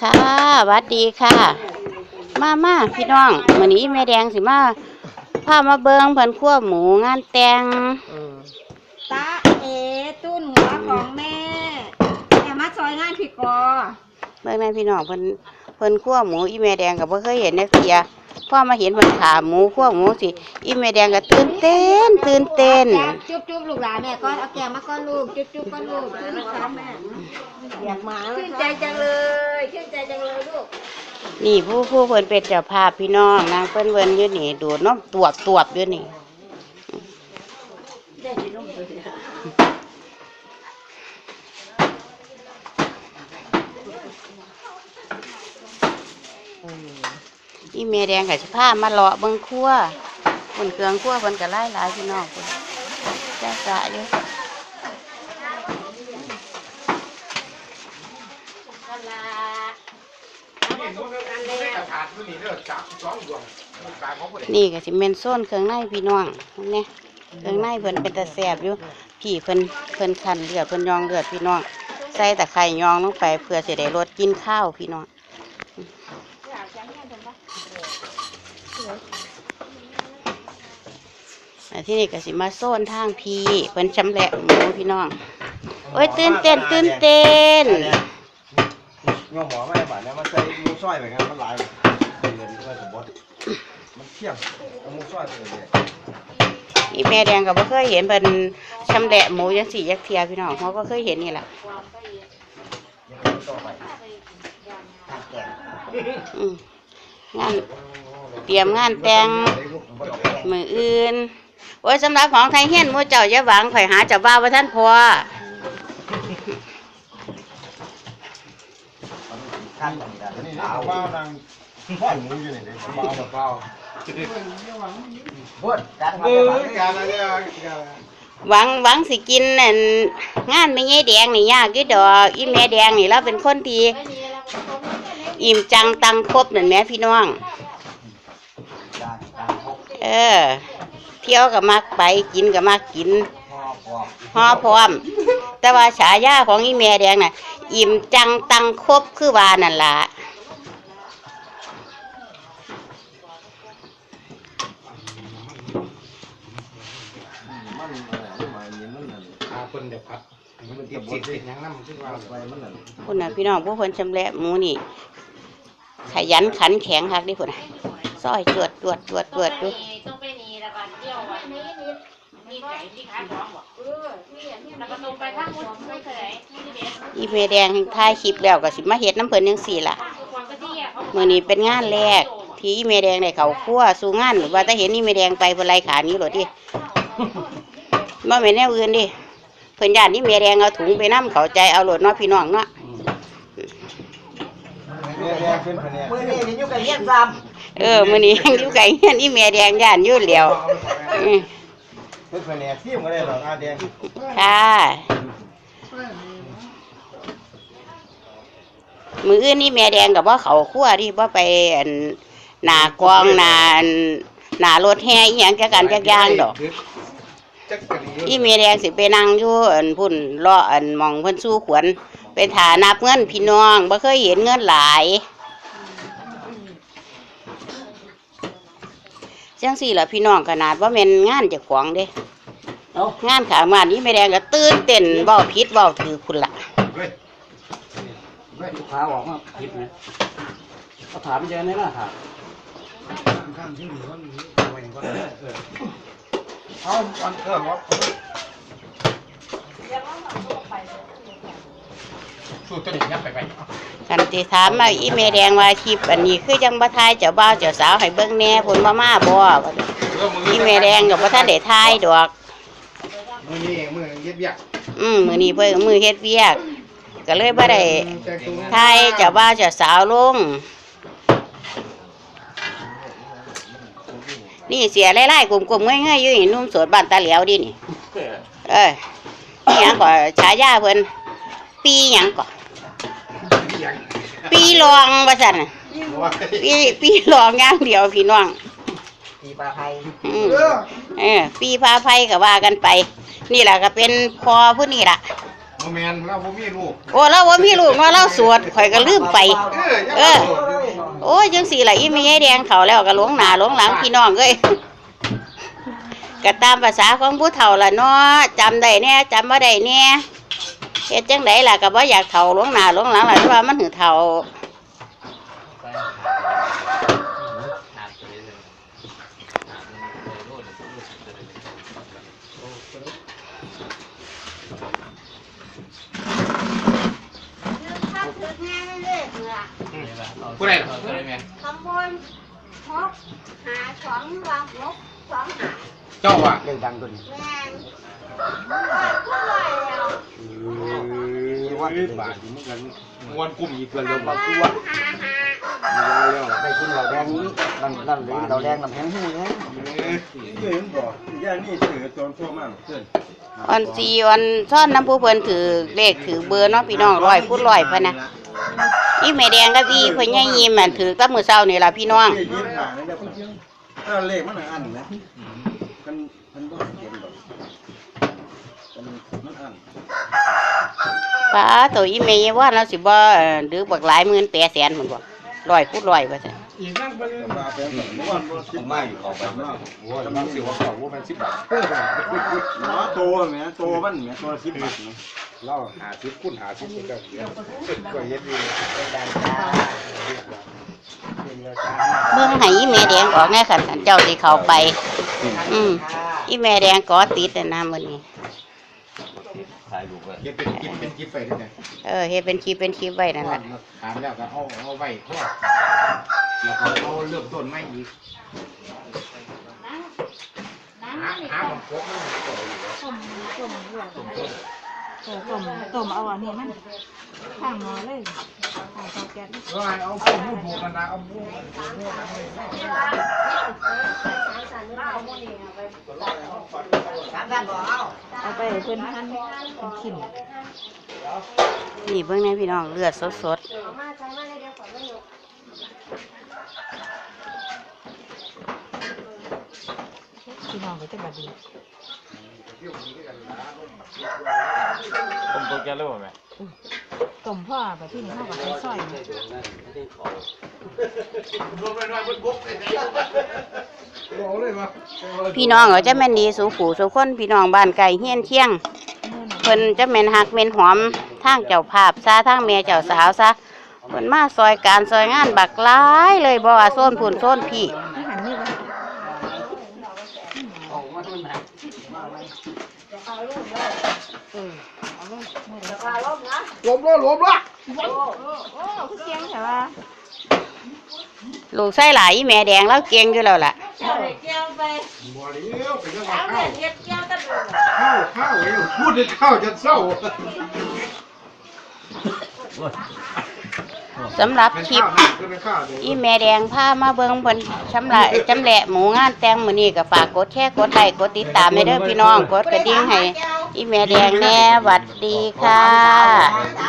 ค่ะหวัดดีค่ะ มามาพี่น้องมื้อนี้แม่แดงสิมาพามาเบิ่งเพิ่นคั่วหมูงานแต่งตาเอตุ้นหัวของแม่แม่มาซอยงานพี่กอเบิ่งนั่นพี่น้องเพิ่นเพิ่นคั่วหมูอีแม่แดงก็บ่เคยเห็นจักเที่ยพอมาเห็นเพิ่นขาหมูคั่วหมูสิอีแม่แดงก็ตื่นเต้นตื่นเต้นจุ๊บจุ๊บลูกหลานแม่ก้อนเอาแกงมาก้อนลูกจุ๊บจุ๊บก้อนลูกจุ๊บลูกครับแม่ อยากมาชื่นใจจังเลยชื่นใจจังเลยลูกนี่ผู้ผู้เพิ่นเป็นเจ้าภาพพี่น้องนางเพิ่นเพิ่นอยู่นี่ดูน้ำตวบตวบอยู่นี่อีเมแดงกับสิพามาเลาะเบิ่งครัวบนเครื่องครัวเพิ่นก็หลายหลายพี่น้องเพิ่นจ้าจ้าอ ยู่นี่ก็สิเมนโซนเครื่องในพี่น้องเนี่ยเครื่องในเพิ่นเป็นตะแสบอยู่พี่เพิ่นเพิ่นคันเลือดเพิ่นยองเลือดพี่น้องใส่ตะไคร่ยองลงไปเพื่อสิได้ลดกินข้าวพี่น้องอันที่นี่ก็สิมาโซนทางพี่เพิ่นชำแหละหมูพี่น้องโอ้ยตื่นเต้นตื่นเต้นโยมหมอไม่บาดเนี่ยมันใส่มูซ้อยไปกันมันหลาย เดือนก็สมบูรณ์มันเที่ยงเอามูซอยไปเลยอีแม่แดงก็บ่เคยเห็นเพิ่นชำแหละหมูจังสี่ยักเทียพี่น้องเขาก็เคยเห็นนี่แหละต่อไปอืมงานเตรียมงานแต่งมืออื่นโอ้ยสำหรับของไทยเฮียนมูเจ้าอย่าหวังข่อยหาเจ้าบ่าวว่าท่านพอขั้นตอนนี้นี่าบ้านัง พ่อหมูอยู่นี่เลยบ้าแบบเบาบดการทำการอะไรการหวังหวังสิกินนั่นงานไม่ใช่แดงนี่ยากอยู่ดอกอีแม่แดงนี่เราเป็นคนที่อิ่มจังตังครบนั่นแม่พี่น้อง เออ เที่ยวก็มักไปกินก็มักกินพ่อพ่อฮอพร้อม แต่ว่าฉายาของอีแม่แดงน่ะ อิ่มจังตังครบคือว่านั่นล่ะ มันอะไรมาเย็นมันนั่นอาเพิ่นเดี๋ยวพัดมันติดสิติดหยังน้ำซึ่งว่าไปมันนั่นพุ่นน่ะพี่น้องผู้เพิ่นชำแหละหมูนี่ขยันขันแข็งคักเดิพุ่นน่ะซอยจวดจวดจวดจวดดูต้องไปนี่แล้วก็เที่ยววันนี้นิดมีไก่ที่ขายของบอกแล้วก็ตรงไปข้างมุดไม่เคยที่เด็ดอีเมแดงถ่ายคลิปแล้วก็สิมาเฮ็ดน้ำเพิ่นจังซี่ล่ะ ทุกวันก็ที่แยกเขามื้อนี้เป็นงานแรกที่อีเมแดงได้เขาครัวสู่งานหรือว่าถ้าเห็นอีเมแดงไปเพิ่นไล่ขานี้โลดดิ บ่แม่นแนวอื่นดิเพิ่นย่านอีเมแดงเอาถุงไปนํเข้าใจเอาโลดเนาะพี่น้องเนาะเนี่ยเนี่ยขึ้นไปเนี่ยมือนี่อยู่กับเยี่ยมซ้เออมื้อนี้ยังอยู่ไกลเฮียนอีเมแดงย่านอยู่แล้วอือขึ้นไปเนี่ยที่มันก็ได้หรอกอาแดงค่ะมื้ออื่นนี่แม่แดงก็บ่เข้าครัวดิบ่ไปอันหน้ากองหน้าอันหน้ารถแห่อีหยังจักกันจักอย่างดอกจักกะดี อีเมแดงสิไปนั่งอยู่อันพุ่นรออันหมองเพิ่นสู้ขวนเป็นฐานับเงินพี่น้องบ่เคยเห็นเงินหลายจังสี่ล่ะพี่น้องขนาดว่าแม่นงานเจ้าของเด้งานขางานนี้แม่แดงก็ตื่นเต้นเว้าผิดเว้าถือคุณล่ะเว้ยลูกค้าออกมาผิดนะเขาถามเยอะนี่นะถา เอาไว้อย่างก็ได้เออเอาอันเออว่าสูตรตัวนี้ยับไปไปคันสิถามมาอีแม่แดงว่าคลิปอันนี้คือจังบ่ทายเจ้าบ่าวเจ้าสาวให้เบิ่งแหน่ผลมามาบ่ว่าซั่นเออมืออีแม่แดงก็บ่ทันได้ทายดอก มือนี่มือเย็บยักอืมมื้อนี้เพิ่นก็มือเฮ็ดเวียก ก็เลยบ่ได้แต่งตัวทายเจ้าบ่าวเจ้าสาวลง นี่เสียไล่ๆกลุ่มๆง่ายๆอยู่นี่หนุ่มโสดบ้านตาเหลียวดินี่ เอ้ยนี่หยังก็ฉายาเพิ่นปีหยังก็ยังปีรองว่าซั่นน่ะว่าปีปีรองอย่างเดียวพี่น้อง ปีปลาไทยอืม เออปีพาภัยก็ว่ากันไป นี่แหละก็เป็นพอผู้นี่ล่ะ โมเมนเราบ่มีลูกโอ้เราว่ามีลูกเนาะเราสวดข่อยก็ลืมไป เออโอ้ ยจังสี่ล่ะอีแม่ยายแดงเขาแล้วก็หลงหน้าหลงหลังพี่น้องเอ้ยก็ตามภาษาของผู้เฒ่าล่ะเนาะจำได้แน่จำบ่ได้แน่เฮ็ดจังไดล่ะก็บ่อยากเฒ่าหลงหน้าหลงหลังล่ะเพราะว่ามันหือเฒ่า ข้าวถึกงานเลยเลยเผื่อ ผู้ใด คำบน หกหาสองวางหกสองหาเจ้าว่ะเรื่องดังตัวนี้แม่นว่าผู้ลอยแล้วว่าบาทมันกันมวนกลุ่มอีกเกินเลยว่าบ่ผู้กลัวหาหาแล้วได้กินเหล้าแดงนี้นั่นนั่นเลยเหล้าแดงน้ำแข็งหูนะเห็นบ่ย่านี่ถือตอนทั่วมากเพื่อนออนซีออนซ่อนน้ำผู้เพิ่นถือเลขถือเบอร์เนาะพี่น้องร้อยพูดร้อยพะนะ อีแม่แดงกับอีเพิ่นยายยิ้มอันถือแตั้มื้อเช้านี่ล่ะพี่น้องยิ้มหาเลยเดี๋ยวเพิ่นถ้าเลขมันอันนะมันมันบ่เห็นดอกมันอันป้าตัวอีเมย์ว่าเราสิบ่เอ่อดื้อบักหลายหมื่นแปดแสนหมดบ่ร้อยพูดร้อยว่าซั่นอีกนั่งไปเลยมาเป็นแบบนี้วันบ่สิบไม่ออกแบบนั้นว่าจะมันสิว่าเขาว่ามัน10บาทเนาะโตแม่โตมันแม่ตัวละ10บาทเนาะ เราหา10คูณหา10ก็เยอะก็เฮ็ดดีเบิ่งให้อีแม่แดงออกแน่คันเจ้าสิเข้าไป อืมอีแม่แดงก็ติดแต่น้ำมื้อนี้เฮ็ดเป็นกินเป็นกินไปได้ไงเออเฮ็ดเป็นคลิปเป็นคลิปไว้นั่นล่ะถามแล้วก็เอาเอาไว้พ่อแล้วก็เอาเริ่มต้นใหม่อีกหาหาของพวกมันต่ออยู่แล้วต้มต้มลวก เออต้มต้มเอาอันนี้มันข้างหม้อเลยข้างเตาแก๊สก็เอาพวกผู้ผูกกันนะเอาพวกเอาไปให้เพิ่นหั่นเป็นชิ้นนี่เบิ่งแน่พี่น้องเลือดสดเอามาใช้มาเลยเดี๋ยวขอไม่ยกพี่น้องก็จะแบบนี้ผมโปร แกรมรู้ไหมต้มพ่อแบบที่นี่เฮาก็ใส่ซอยเอาเลยมาๆพี่น้องก็จะแม่นดีสู่ผู้สู่คนพี่น้องบ้านไกลเฮียนเคียงเพิ่นจะแม่นฮักแม่นหอมทางเจ้าภาพซะทางแม่เจ้าสาวซะเพิ่นมาซอยการซอยงานบักหลายเลยบ่ว่าโซนพุ่นโซนพี่ อาหารนี่ว่า ออกมาทุนนะ เออเอาเลย ไม่ได้หลบละหลบละโอ้คือเสียงแต่ว่าลูกไส้หลายอีแม่แดงแล้วเก่งอยู่แล้วล่ะบ่เลี้ยวไปเรื่องว่าข้าวข้าวข้าวเอ้ยพูดได้ข้าวจะเศร้าสำหรับคลิปเป็นข้าวเดี๋ยวอีแม่แดงพามาเบิ่งเพิ่นชำระจำแหละหมูงานแต่งมื้อนี้ก็ฝากกดแชร์กดไลค์กดติดตามให้เด้อพี่น้องกดกระดิ่งให้ อีแม่แดงแน่หวัดดีค่ะ